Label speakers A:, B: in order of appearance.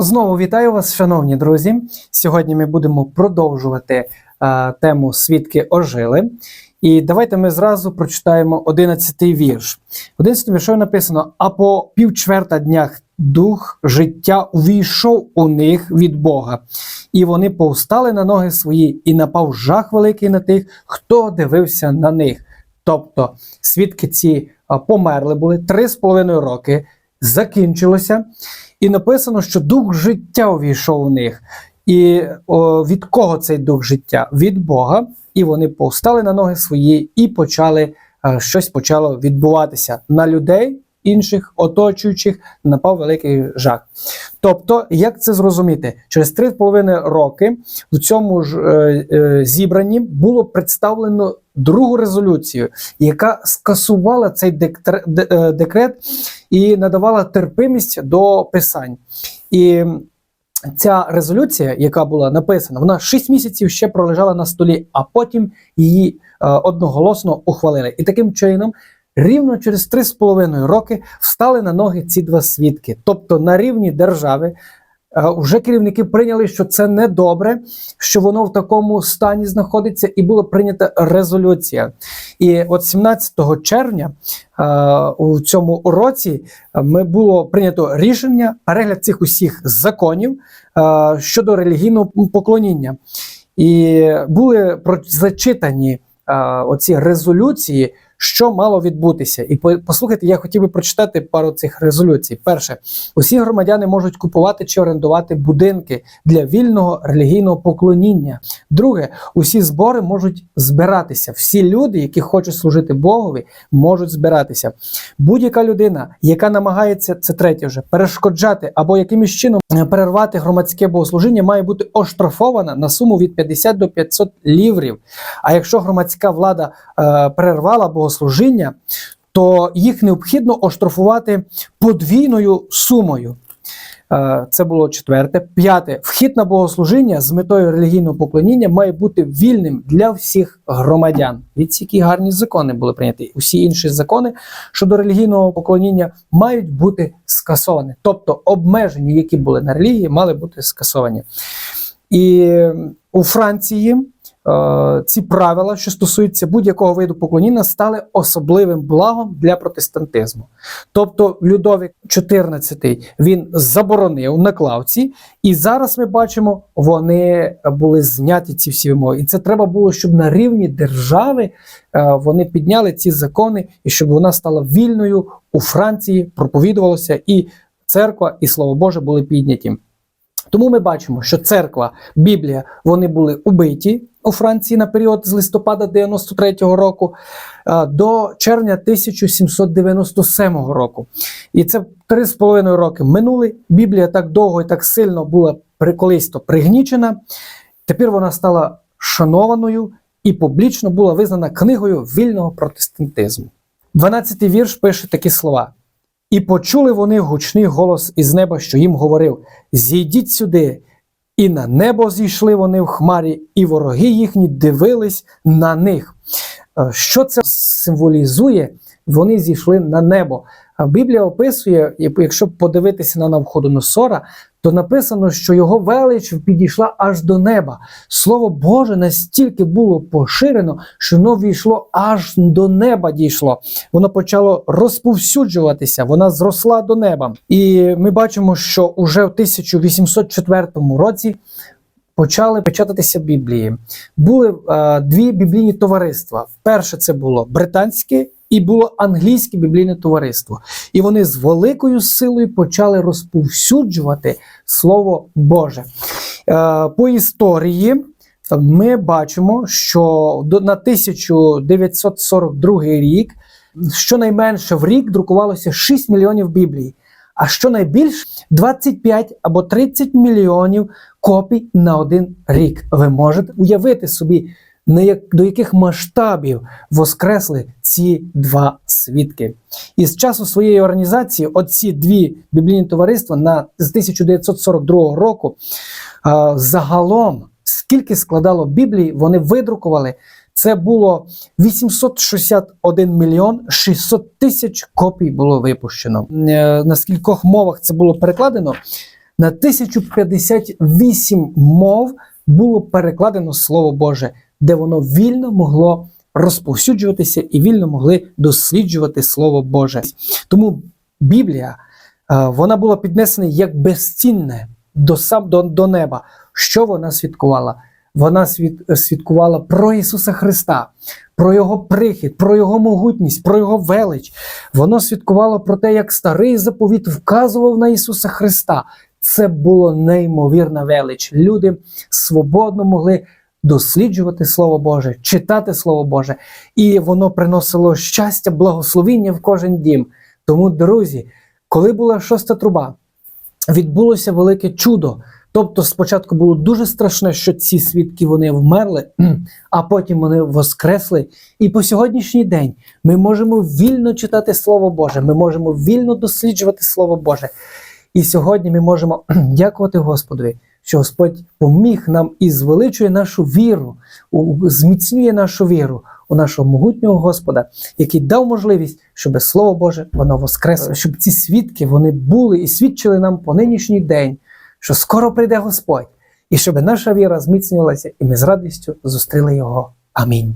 A: Знову вітаю вас, шановні друзі. Сьогодні ми будемо продовжувати е, тему Свідки ожили. І давайте ми зразу прочитаємо 11-й вірш. В 11 вірші написано: А по півчверта днях дух життя увійшов у них від Бога, і вони повстали на ноги свої, і напав жах великий на тих, хто дивився на них. Тобто свідки ці померли були три з половиною роки, закінчилося, і написано, що дух життя увійшов у них. І о, від кого цей дух життя? Від Бога. І вони повстали на ноги свої і почали е, щось почало відбуватися на людей. Інших оточуючих напав великий жах. Тобто, як це зрозуміти? Через 3,5 роки в цьому ж е, е, зібранні було представлено другу резолюцію, яка скасувала цей е, декрет і надавала терпимість до писань. І ця резолюція, яка була написана, вона 6 місяців ще пролежала на столі, а потім її е, одноголосно ухвалили. І таким чином. Рівно через 3,5 роки встали на ноги ці два свідки. Тобто на рівні держави вже керівники прийняли, що це не добре, що воно в такому стані знаходиться, і була прийнята резолюція. І от 17 червня е, у цьому році е, ми було прийнято рішення перегляд цих усіх законів е, щодо релігійного поклоніння. І були зачитані е, оці резолюції, що мало відбутися. І послухайте, я хотів би прочитати пару цих резолюцій. Перше, усі громадяни можуть купувати чи орендувати будинки для вільного релігійного поклоніння. Друге, усі збори можуть збиратися. Всі люди, які хочуть служити Богові, можуть збиратися. Будь-яка людина, яка намагається, це третє вже, перешкоджати або якимось чином е, перервати громадське богослужіння, має бути оштрафована на суму від 50 до 500 ліврів. А якщо громадська влада е, перервала богослужіння, то їх необхідно оштрафувати подвійною сумою. Е, Це було четверте. П'яте. Вхід на богослужіння з метою релігійного поклоніння має бути вільним для всіх громадян. Від які гарні закони були прийняті. Усі інші закони щодо релігійного поклоніння мають бути скасовані. Тобто обмеження, які були на релігії, мали бути скасовані. І у Франції ці правила, що стосуються будь-якого виду поклоніння, стали особливим благом для протестантизму. Тобто Людовік XIV він заборонив на клавці, і зараз ми бачимо, вони були зняті ці всі вимоги. І це треба було, щоб на рівні держави е, вони підняли ці закони, і щоб вона стала вільною у Франції, проповідувалося, і церква, і слово Боже були підняті. Тому ми бачимо, що церква, Біблія, вони були убиті у Франції на період з листопада 93-го року е, до червня 1797 року. І це три з половиною роки минули. Біблія так довго і так сильно була колись пригнічена. Тепер вона стала шанованою і публічно була визнана книгою вільного протестантизму. 12-й вірш пише такі слова. І почули вони гучний голос із неба, що їм говорив: Зійдіть сюди. І на небо зійшли вони в хмарі, і вороги їхні дивились на них. Е, Що це символізує? Вони зійшли на небо. Біблія описує, якщо подивитися на Навходоносора, то написано, що його велич підійшла аж до неба. Слово Боже настільки було поширено, що воно війшло аж до неба дійшло. Воно почало розповсюджуватися, вона зросла до неба. І ми бачимо, що уже в 1804 році почали печататися Біблії. Були е, дві біблійні товариства. Перше це було британське і було англійське біблійне товариство. І вони з великою силою почали розповсюджувати Слово Боже. Е, по історії ми бачимо, що на 1942 рік щонайменше в рік друкувалося 6 мільйонів Біблій. А що найбільше 25 або 30 мільйонів копій на один рік. Ви можете уявити собі, до яких масштабів воскресли ці два свідки. І з часу своєї організації, оці дві біблійні товариства на, з 1942 року а, загалом, скільки складало Біблії, вони видрукували. Це було 861 мільйон 600 тисяч копій було випущено. Е, На скількох мовах це було перекладено? на 1058 мов було перекладено Слово Боже, де воно вільно могло розповсюджуватися і вільно могли досліджувати Слово Боже. Тому Біблія е, вона була піднесена як безцінне до, сам, до, до неба. Що вона свідкувала? Вона свід, свідкувала про Ісуса Христа, про Його прихід, про Його могутність, про Його велич. Воно свідкувало про те, як старий заповіт вказував на Ісуса Христа. Це було неймовірна велич. Люди свободно могли досліджувати Слово Боже, читати Слово Боже, і воно приносило щастя, благословіння в кожен дім. Тому, друзі, коли була шоста труба, відбулося велике чудо. Тобто, спочатку було дуже страшне, що ці свідки вони вмерли, а потім вони воскресли. І по сьогоднішній день ми можемо вільно читати Слово Боже, ми можемо вільно досліджувати Слово Боже. І сьогодні ми можемо дякувати Господові, що Господь поміг нам і звеличує нашу віру, зміцнює нашу віру у нашого могутнього Господа, який дав можливість, щоб Слово Боже воно воскресло, щоб ці свідки вони були і свідчили нам по нинішній день, що скоро прийде Господь, і щоб наша віра зміцнювалася, і ми з радістю зустріли Його. Амінь.